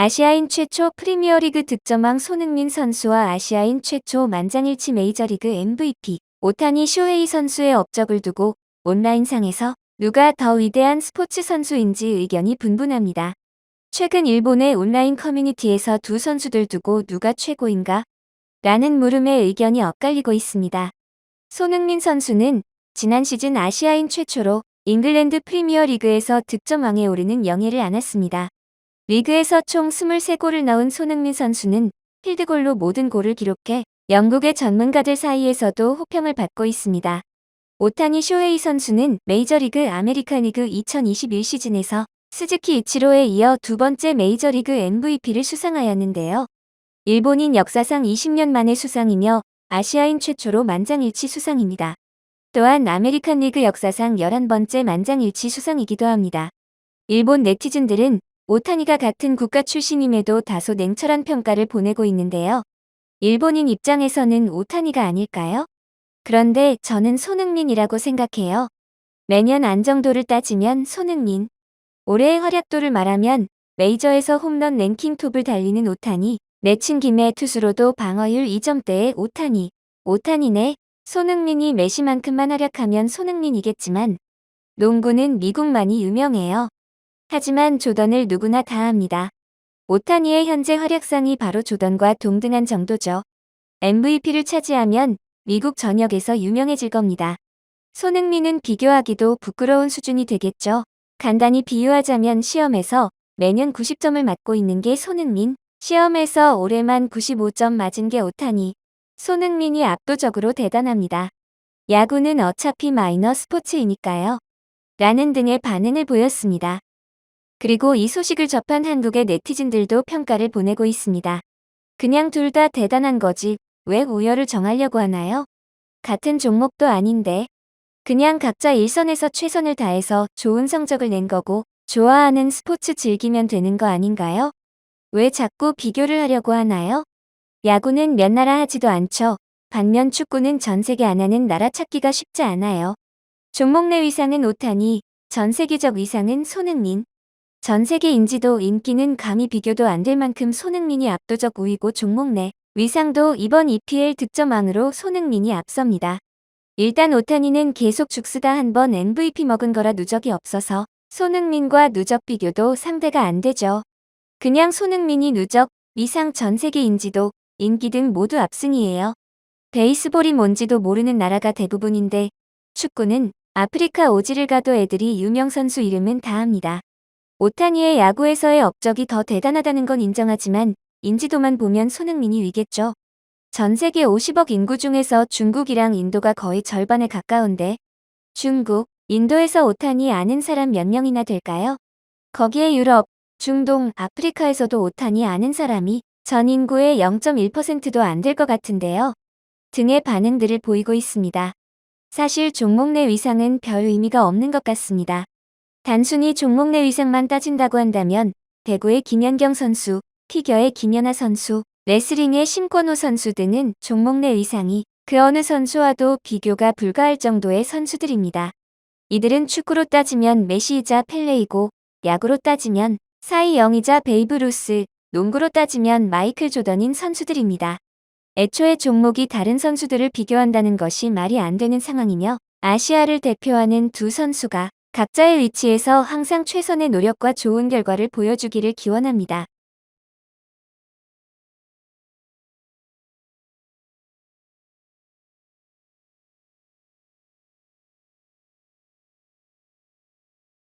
아시아인 최초 프리미어리그 득점왕 손흥민 선수와 아시아인 최초 만장일치 메이저리그 MVP 오타니 쇼헤이 선수의 업적을 두고 온라인상에서 누가 더 위대한 스포츠 선수인지 의견이 분분합니다. 최근 일본의 온라인 커뮤니티에서 두 선수들 두고 누가 최고인가? 라는 물음에 의견이 엇갈리고 있습니다. 손흥민 선수는 지난 시즌 아시아인 최초로 잉글랜드 프리미어 리그에서 득점왕에 오르는 영예를 안았습니다. 리그에서 총 23골을 넣은 손흥민 선수는 필드골로 모든 골을 기록해 영국의 전문가들 사이에서도 호평을 받고 있습니다. 오타니 쇼헤이 선수는 메이저리그 아메리칸 리그 2021 시즌에서 스즈키 이치로에 이어 두 번째 메이저리그 MVP를 수상하였는데요. 일본인 역사상 20년 만의 수상이며 아시아인 최초로 만장일치 수상입니다. 또한 아메리칸 리그 역사상 11번째 만장일치 수상이기도 합니다. 일본 네티즌들은 오타니가 같은 국가 출신임에도 다소 냉철한 평가를 보내고 있는데요. 일본인 입장에서는 오타니가 아닐까요? 그런데 저는 손흥민이라고 생각해요. 매년 안정도를 따지면 손흥민. 올해의 활약도를 말하면 메이저에서 홈런 랭킹 톱을 달리는 오타니, 내친 김에 투수로도 방어율 2점대의 오타니. 오타니네, 손흥민이 메시만큼만 활약하면 손흥민이겠지만 농구는 미국만이 유명해요. 하지만 조던을 누구나 다 합니다. 오타니의 현재 활약상이 바로 조던과 동등한 정도죠. MVP를 차지하면 미국 전역에서 유명해질 겁니다. 손흥민은 비교하기도 부끄러운 수준이 되겠죠. 간단히 비유하자면 시험에서 매년 90점을 맞고 있는 게 손흥민, 시험에서 올해만 95점 맞은 게 오타니. 손흥민이 압도적으로 대단합니다. 야구는 어차피 마이너 스포츠이니까요. 라는 등의 반응을 보였습니다. 그리고 이 소식을 접한 한국의 네티즌들도 평가를 보내고 있습니다. 그냥 둘 다 대단한 거지 왜 우열을 정하려고 하나요? 같은 종목도 아닌데 그냥 각자 일선에서 최선을 다해서 좋은 성적을 낸 거고 좋아하는 스포츠 즐기면 되는 거 아닌가요? 왜 자꾸 비교를 하려고 하나요? 야구는 몇 나라 하지도 않죠. 반면 축구는 전 세계 안 하는 나라 찾기가 쉽지 않아요. 종목 내 위상은 오타니, 전 세계적 위상은 손흥민. 전 세계 인지도 인기는 감히 비교도 안 될 만큼 손흥민이 압도적 우위고 종목 내 위상도 이번 EPL 득점왕으로 손흥민이 앞섭니다. 일단 오타니는 계속 죽쓰다 한 번 MVP 먹은 거라 누적이 없어서 손흥민과 누적 비교도 상대가 안 되죠. 그냥 손흥민이 누적, 위상 전 세계 인지도, 인기 등 모두 압승이에요. 베이스볼이 뭔지도 모르는 나라가 대부분인데 축구는 아프리카 오지를 가도 애들이 유명 선수 이름은 다 합니다. 오타니의 야구에서의 업적이 더 대단하다는 건 인정하지만 인지도만 보면 손흥민이 위겠죠. 전 세계 50억 인구 중에서 중국이랑 인도가 거의 절반에 가까운데 중국, 인도에서 오타니 아는 사람 몇 명이나 될까요? 거기에 유럽, 중동, 아프리카에서도 오타니 아는 사람이 전 인구의 0.1%도 안 될 것 같은데요. 등의 반응들을 보이고 있습니다. 사실 종목 내 위상은 별 의미가 없는 것 같습니다. 단순히 종목 내 위상만 따진다고 한다면 배구의 김연경 선수, 피겨의 김연아 선수, 레슬링의 심권호 선수 등은 종목 내 위상이 그 어느 선수와도 비교가 불가할 정도의 선수들입니다. 이들은 축구로 따지면 메시이자 펠레이고 야구로 따지면 사이 영이자 베이브 루스, 농구로 따지면 마이클 조던인 선수들입니다. 애초에 종목이 다른 선수들을 비교한다는 것이 말이 안 되는 상황이며 아시아를 대표하는 두 선수가 각자의 위치에서 항상 최선의 노력과 좋은 결과를 보여주기를 기원합니다.